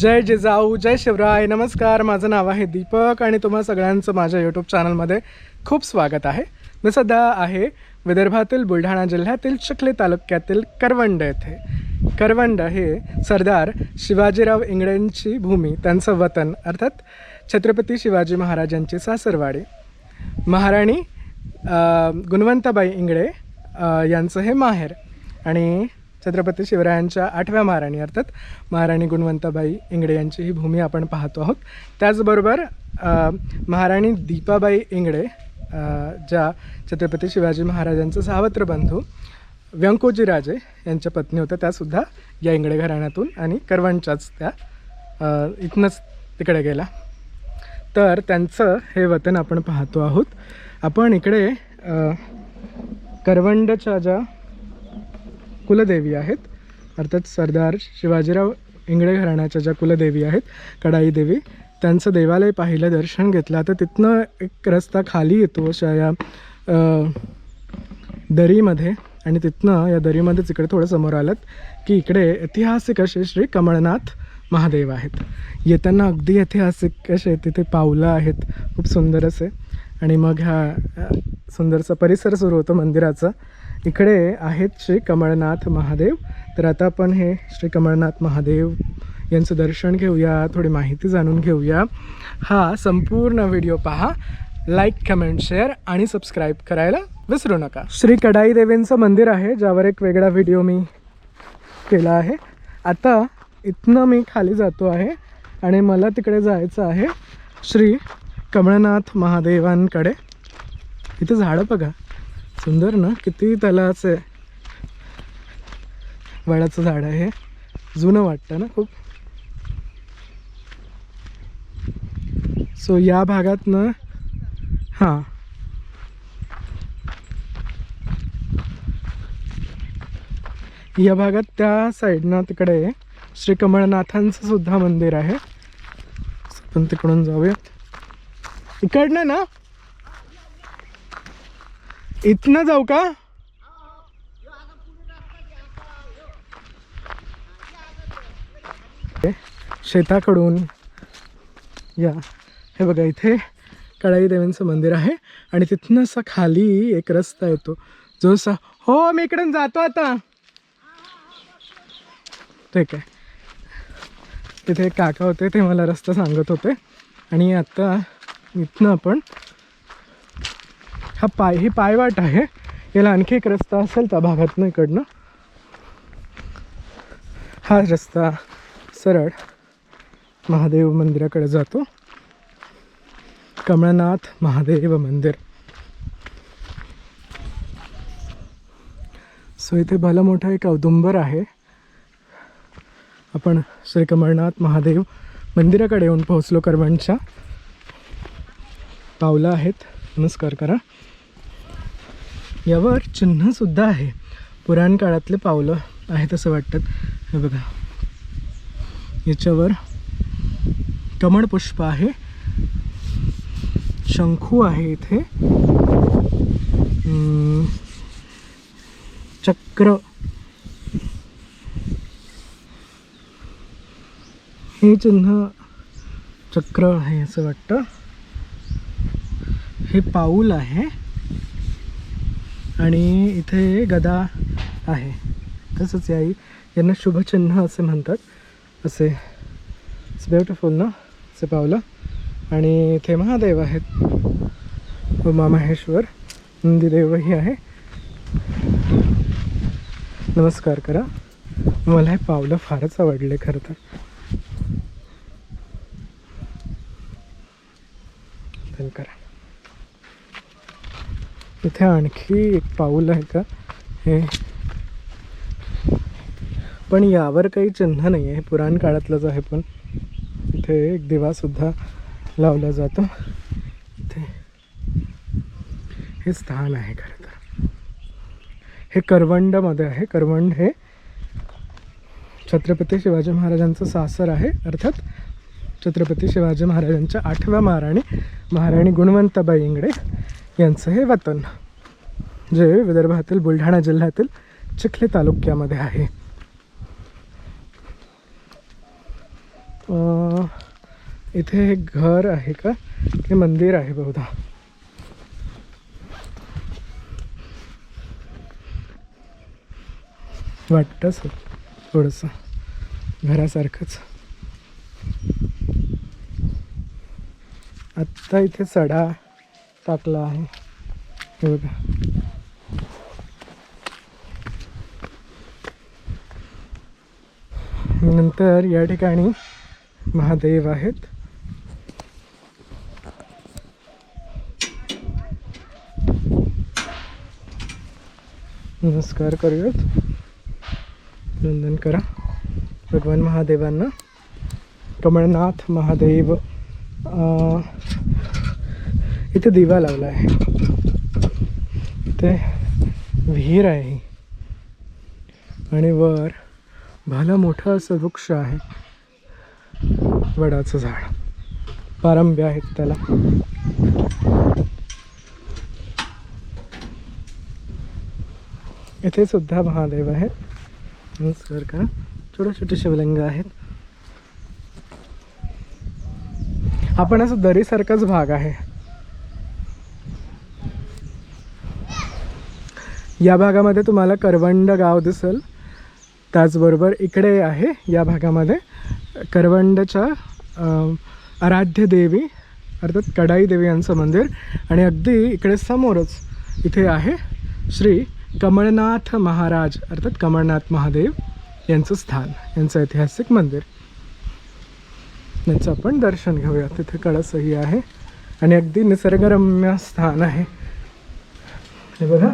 जय जिजाऊ जय शिवराय. नमस्कार माझं नाव आहे दीपक आणि तुम्हा सगळ्यांचं माझ्या यूट्यूब चॅनलमध्ये खूप स्वागत आहे. मी सध्या आहे विदर्भातील बुलढाणा जिल्ह्यातील चिखली तालुक्यातील करवंड येथे. करवंड हे सरदार शिवाजीराव इंगळेंची भूमी त्यांचं वतन अर्थात छत्रपती शिवाजी महाराजांची सासरवाडी. महाराणी गुणवंताबाई इंगळे यांचं हे माहेर. आणि छत्रपती शिवरायांच्या आठव्या महाराणी अर्थात महाराणी गुणवंताबाई इंगडे यांची ही भूमी आपण पाहतो आहोत. त्याचबरोबर महाराणी दीपाबाई इंगडे ज्या छत्रपती शिवाजी महाराजांचं सावत्र बंधू व्यंकोजी राजे यांच्या पत्नी होत्या त्यासुद्धा या इंगडे घराण्यातून आणि करवंच्याच त्या इथनंच तिकडे गेला. तर त्यांचं हे वतन आपण पाहतो आहोत. आपण इकडे करवंडच्या ज्या कुलदेवी आहेत. अर्थात सरदार शिवाजीराव इंगळे घराण्याच्या ज्या कुलदेवी आहेत कडाई देवी त्यांचं देवालय पाहिलं दर्शन घेतलं. आता तिथनं एक रस्ता खाली येतो अशा या दरीमध्ये आणि तिथनं या दरीमध्येच इकडे थोडं समोर आलं की इकडे ऐतिहासिक असे श्री कमळनाथ महादेव आहेत. येताना अगदी ऐतिहासिक असे तिथे पावलं आहेत. खूप सुंदर असे. आणि मग हा सुंदरसा परिसर सुरू होतो मंदिराचा. इकडे आहेत श्री कमळनाथ महादेव. तर आता आपण हे श्री कमळनाथ महादेव यांचं दर्शन घेऊया थोडी माहिती जाणून घेऊया. हा संपूर्ण व्हिडिओ पहा. लाईक कमेंट शेअर आणि सबस्क्राईब करायला विसरू नका. श्री कडाई देवींचं मंदिर आहे ज्यावर एक वेगळा व्हिडिओ मी केला आहे. आता इथनं मी खाली जातो आहे आणि मला तिकडे जायचं आहे श्री कमळनाथ महादेवांकडे. इथे झाडं बघा. सुंदर ना? किती त्याला आहे. वडाचं झाड आहे. जुनं वाटतं ना खूप? सो या भागात ना हां. या भागात त्या साईडनं तिकडे श्री कमळनाथांचं सुद्धा मंदिर आहे. आपण तिकडून जाऊयात. इकडनं ना? इथनं जाऊ का? शेताकडून या. हे बघा इथे कळाई देवींचं मंदिर आहे आणि तिथनं असा खाली एक रस्ता येतो. जो असा हो मी इकडून जातो आता. ठीक आहे. तिथे काका होते ते मला रस्ता सांगत होते. आणि आता इथनं आपण हा पाय ही पायवाट आहे. याला आणखी एक रस्ता असेल त्या भागातनं इकडनं. हा रस्ता सरळ महादेव मंदिराकडे जातो. कमळनाथ महादेव मंदिर. सो इथे भला मोठा एक औदुंबर आहे. आपण श्री कमळनाथ महादेव मंदिराकडे येऊन पोहोचलो करवणच्या पावलं आहेत. नमस्कार करा. यावर चिन्हसुद्धा आहे. पुराण काळातले पावलं आहेत असं वाटतात. हे बघा. याच्यावर कमळपुष्प आहे. शंखू आहे इथे. चक्र. हे चिन्ह चक्र आहे असं वाटतं. हे पाऊल आहे. आणि इथे गदा आहे. तसंच याई यांना शुभचिन्ह असे म्हणतात. असे इट्स ब्युटिफुल ना? असे पावलं. आणि इथे महादेव आहेत. उमा महेश्वर नंदीदेवही आहे. नमस्कार करा. मला हे पावलं फारच आवडले खरं तर. करा. इथे आणखी एक पाऊल आहे का? हे. पण यावर काही चिन्ह नाही आहे. हे पुराण काळातलंच आहे पण. इथे एक दिवासुद्धा लावला जातो. इथे. हे स्थान आहे खरं तर. हे करवंडमध्ये आहे. करवंड हे छत्रपती शिवाजी महाराजांचं सासर आहे. अर्थात छत्रपती शिवाजी महाराजांच्या आठव्या महाराणी महाराणी गुणवंताबाई इंगडे यांचं हे वतन जे विदर्भातील बुलढाणा जिल्ह्यातील चिखली तालुक्यामध्ये आहे. इथे हे घर आहे का? हे मंदिर आहे बहुधा. वाटतंच थोडंसं घरासारखंच. आत्ता इथे सडा टाकला आहे. हे बघा. नंतर या ठिकाणी महादेव आहेत. नमस्कार करूयात. वंदन करा. भगवान महादेवांना. कमळनाथ महादेव इथे दिवा लावला आहे इथे विहीर आहे. आणि वर भलं मोठं असं वृक्ष आहे. वडाचं झाड. पारंब्या आहेत त्याला. इथे सुद्धा महादेव आहेत. नमस्कार का छोटे छोटे शिवलिंग आहेत. आपण असं दरीसारखाच भाग आहे. या भागामध्ये तुम्हाला करवंड गाव दिसेल. त्याचबरोबर इकडे आहे या भागामध्ये करवंडच्या आराध्य देवी अर्थात कडाई देवी यांचं मंदिर. आणि अगदी इकडे समोरच इथे आहे श्री कमळनाथ महाराज अर्थात कमळनाथ महादेव यांचं स्थान यांचं ऐतिहासिक मंदिर. यांचं आपण दर्शन घेऊया. तिथे कळसही आहे आणि अगदी निसर्गरम्य स्थान आहे. हे बघा.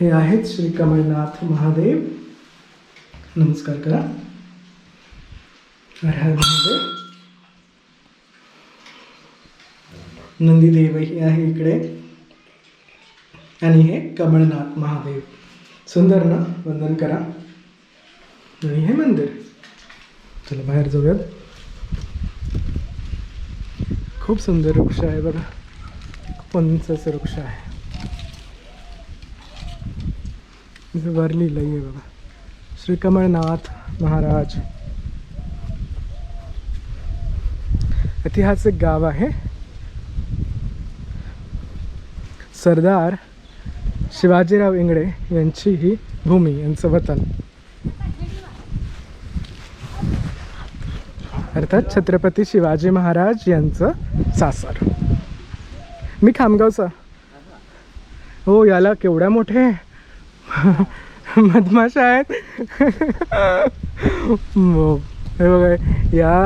हे आहेत श्री कमलनाथ महादेव. नमस्कार करा. हर हर महादेव. नंदीदेवही आहे इकडे. आणि हे कमळनाथ महादेव. सुंदर ना? वंदन करा. आणि हे मंदिर. चला बाहेर जाऊयात. खूप सुंदर वृक्ष आहे बघा. खूप वृक्ष आहे. तिथे वर लिहिलं आहे बघा श्री कमळनाथ महाराज। ऐतिहासिक गाव आहे सरदार शिवाजीराव इंगळे यांची ही भूमी यांचं वतन. अर्थात छत्रपती शिवाजी महाराज यांचं सासर. मी खामगावचा. हो याला केवढ्या मोठे? मधमाशा आहेत हे बघा या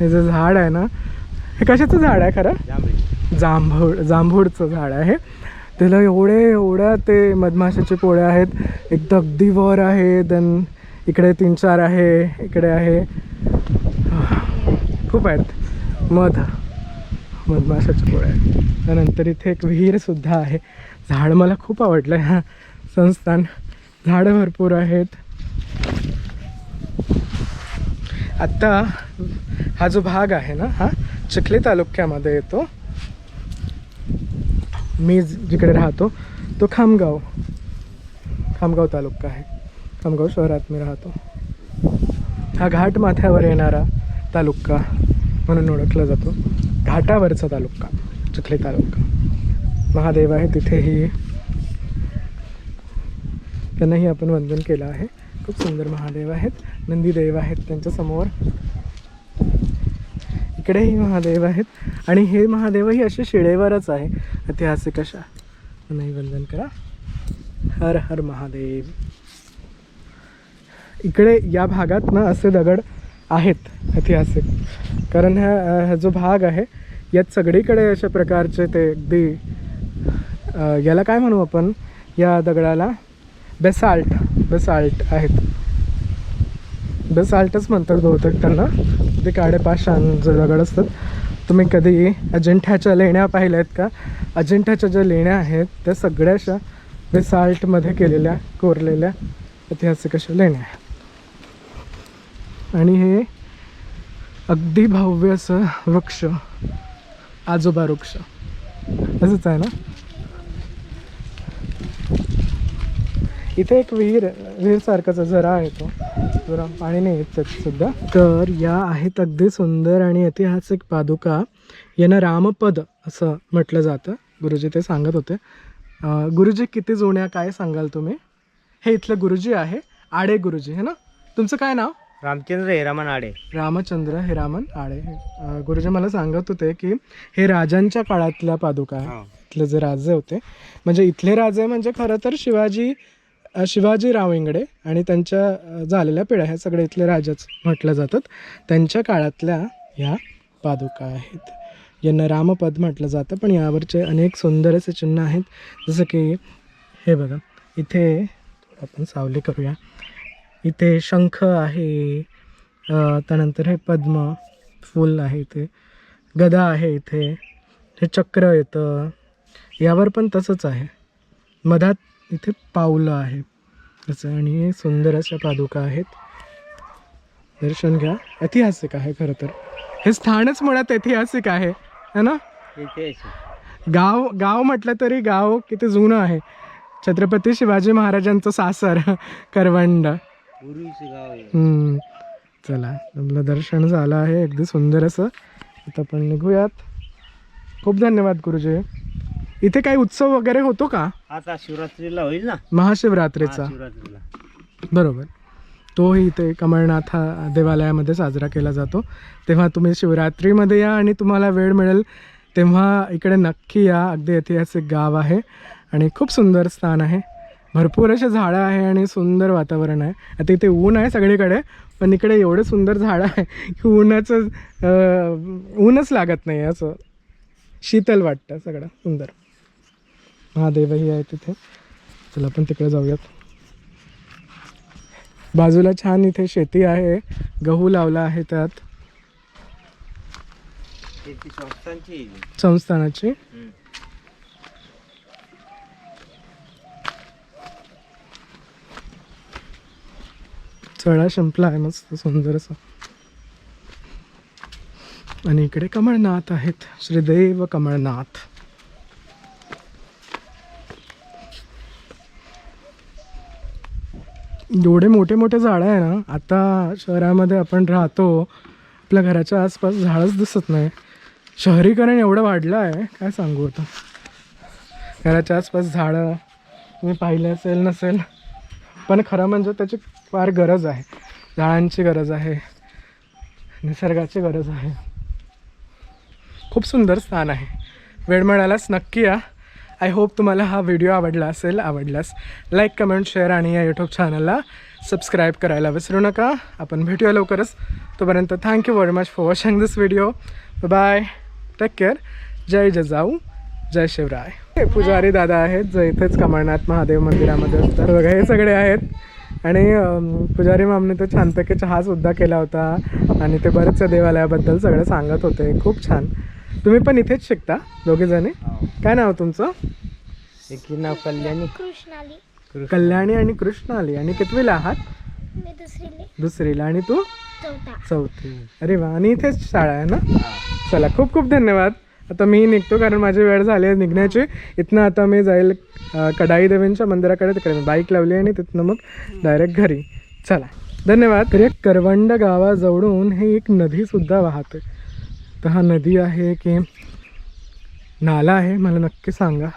हे जे झाड आहे ना हे कशाचं झाड आहे खरं? जांभूळ. जांभूळचं झाड आहे. त्याला एवढे एवढ्या ते मधमाशाचे पोळे आहेत. एकदम अगदी वर आहे देन इकडे तीन चार आहे इकडे आहे. खूप आहेत. मध. मधमाशाचे पोळे आहेत. त्यानंतर इथे एक विहीरसुद्धा आहे. झाड मला खूप आवडलं ह्या संस्थान. झाडं भरपूर आहेत. आत्ता हा जो भाग आहे ना हा चिखली तालुक्यामध्ये येतो. मी ज- जिकडे राहतो तो खामगाव. खामगाव तालुका आहे. खामगाव शहरात मी राहतो. हा घाट माथ्यावर येणारा तालुका म्हणून ओळखला जातो. घाटावरचा तालुका चिखली तालुका. महादेव आहे तिथेही त्यांनाही आपण वंदन केलं आहे. खूप सुंदर महादेव आहेत. नंदीदेव आहेत त्यांच्यासमोर इकडेही महादेव आहेत. आणि हे महादेवही असे शिळेवरच आहे. ऐतिहासिक अशा. नाही वंदन करा. हर हर महादेव. इकडे या भागात ना असे दगड आहेत ऐतिहासिक. कारण ह्या हा जो भाग आहे यात सगळीकडे अशा प्रकारचे ते अगदी याला काय म्हणू आपण? या दगडाला बेसाल्ट बेसाल्ट आहेत. बेसाल्टच म्हणतात बहुतेक त्यांना. ते काडे दगड असतात. तुम्ही कधी अजिंठ्याच्या लेण्या पाहिल्या आहेत का? अजिंठ्याच्या ज्या लेण्या आहेत त्या सगळ्या अशा बेसाल्टमध्ये केलेल्या कोरलेल्या ऐतिहासिक अशा लेण्या आहेत. आणि हे अगदी भव्य असं वृक्ष आजोबा वृक्ष. असंच आहे ना? इथे एक विहीर विहीर सारखाचा झरा आहे तो. जरा पाणी नाही येत सुद्धा तर या आहेत अगदी सुंदर आणि ऐतिहासिक पादुका. यांना रामपद असं म्हटलं जातं. गुरुजी ते सांगत होते. गुरुजी किती जुन्या काय सांगाल तुम्ही? हे इथलं गुरुजी आहे. आडे गुरुजी है ना? तुमचं काय नाव? रामचंद्र हिरामन आडे. रामचंद्र हिरामन आडे. अं, गुरुजी मला सांगत होते की हे राजांच्या काळातल्या पादुका आहे इथले जे राजे होते. म्हणजे इथले राजे म्हणजे खरं तर शिवाजी शिवाजीराव इंगडे आणि त्यांच्या झालेल्या पिढ्या ह्या सगळे इथले राजाच म्हटल्या जातात. त्यांच्या काळातल्या ह्या पादुका आहेत. यांना रामपद म्हटलं जातं पण यावरचे अनेक सुंदर असे चिन्ह आहेत. जसं की हे बघा इथे आपण सावली करूया. इथे शंख आहे त्यानंतर हे पद्म फूल आहे इथे. गदा आहे इथे. हे चक्र येतं. यावर पण तसंच आहे. मधात इथे पावलं आहे असं आणि हे सुंदर अशा पादुका आहेत. दर्शन घ्या. ऐतिहासिक आहे खरं तर. हे स्थानच मुळात ऐतिहासिक आहे. है ना? गाव गाव म्हटलं तरी गाव किती जुनं आहे. छत्रपती शिवाजी महाराजांचं सासर करवंड. चला आपलं दर्शन झालं आहे. अगदी सुंदर असं. आता आपण निघूयात. खूप धन्यवाद गुरुजी. इथे काही उत्सव वगैरे होतो का? आता शिवरात्रीला होईल ना. महाशिवरात्रीचा. शिवरात्रीला बरोबर. तोही इथे कमळनाथ हा देवालयामध्ये साजरा केला जातो. तेव्हा तुम्ही शिवरात्रीमध्ये या आणि तुम्हाला वेळ मिळेल तेव्हा इकडे नक्की या. अगदी ऐतिहासिक गाव आहे आणि खूप सुंदर स्थान आहे. भरपूर असे झाडं आहे आणि सुंदर वातावरण आहे. आता इथे ऊन आहे सगळीकडे पण इकडे एवढे सुंदर झाडं आहे की उन्हाचं अं, ऊनच लागत नाही असं. शीतल वाटतं सगळं सुंदर. महादेवही आहे तिथे चला आपण तिकडे जाऊयात. बाजूला छान इथे शेती आहे. गहू लावला आहे त्यात. संस्थानाची. चळा शिंपला आहे मस्त सुंदर असं. आणि इकडे कमळनाथ आहेत. श्रीदेव कमळनाथ. एवढे मोठे मोठे झाडं आहे ना आता शहरामध्ये आपण राहतो आपल्या घराच्या आसपास झाडच दिसत नाही. शहरीकरण एवढं वाढलं आहे काय सांगू आता? घराच्या आसपास झाडं तुम्ही पाहिलं असेल नसेल पण खरं म्हणजे त्याची फार गरज आहे. झाडांची गरज आहे निसर्गाची गरज आहे. खूप सुंदर स्थान आहे. वेळ मिळाल्यास नक्की या. आय होप तुम्हाला हा व्हिडिओ आवडला असेल आवडल्यास लाईक कमेंट शेअर आणि या यूट्यूब चॅनलला सबस्क्राईब करायला विसरू नका. आपण भेटूया लवकरच. तोपर्यंत thank you very much for watching this video bye take care जय जजाऊ. जय शिवराय. हे पुजारी दादा आहेत जे इथेच कमळनाथ महादेव मंदिरामध्ये असतात. बघा हे सगळे आहेत. आणि पुजारी मामने तर छानपैकी चहासुद्धा केला होता. आणि ते बरेचशा देवालयाबद्दल सगळं सांगत होते. खूप छान. तुम्ही पण इथेच शिकता दोघेजणी? काय नाव तुमचं? एकी नाव कल्याणी. कृष्णाली. कल्याणी आणि कृष्णाली. आणि कितवीला आहात? मी दुसरीले. दुसरीला. आणि तू? चौथा. चौथी. अरे वा आणि इथेच शाळा आहे ना? चला खूप खूप धन्यवाद. आता मी निघतो कारण माझी वेळ झाली आहे निघण्याची. इथनं आता मी जाईल कडाई देवींच्या मंदिराकडे. तिकडे मी बाईक लावली आणि तिथनं मग डायरेक्ट घरी. चला धन्यवाद. तर करवंड गावाजवळून ही एक नदीसुद्धा वाहते तर हा नदी आहे की नाला आहे मला नक्की सांगा.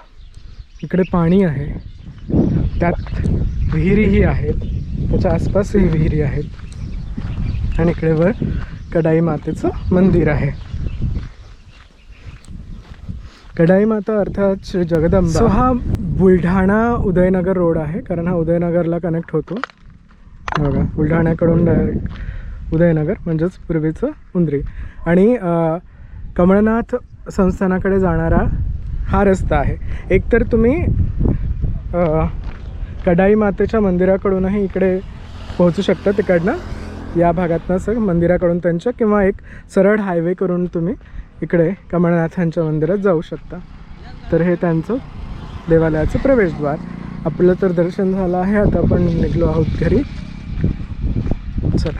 इकडे पाणी आहे. त्यात विहिरीही आहेत. त्याच्या आसपासही विहिरी आहेत. आणि इकडे वर कडाई मातेचं मंदिर आहे. कडाई माता अर्थात श्री जगदंबा. सो हा बुलढाणा उदयनगर रोड आहे कारण हा उदयनगरला कनेक्ट होतो. बघा बुलढाण्याकडून डायरेक्ट उदयनगर म्हणजेच पूर्वीचं उंदरी. आणि कमळनाथ संस्थानाकडे जाणारा हा रस्ता आहे. एकतर तुम्ही कडाई मातेच्या मंदिराकडूनही इकडे पोहोचू शकता तिकडनं. या भागातनं असं मंदिराकडून त्यांच्या किंवा एक सरळ हायवे करून तुम्ही इकडे कमळनाथांच्या मंदिरात जाऊ शकता. तर हे त्यांचं देवालयाचं प्रवेशद्वार. आपलं तर दर्शन झालं आहे आता आपण निघलो आहोत घरी. चला.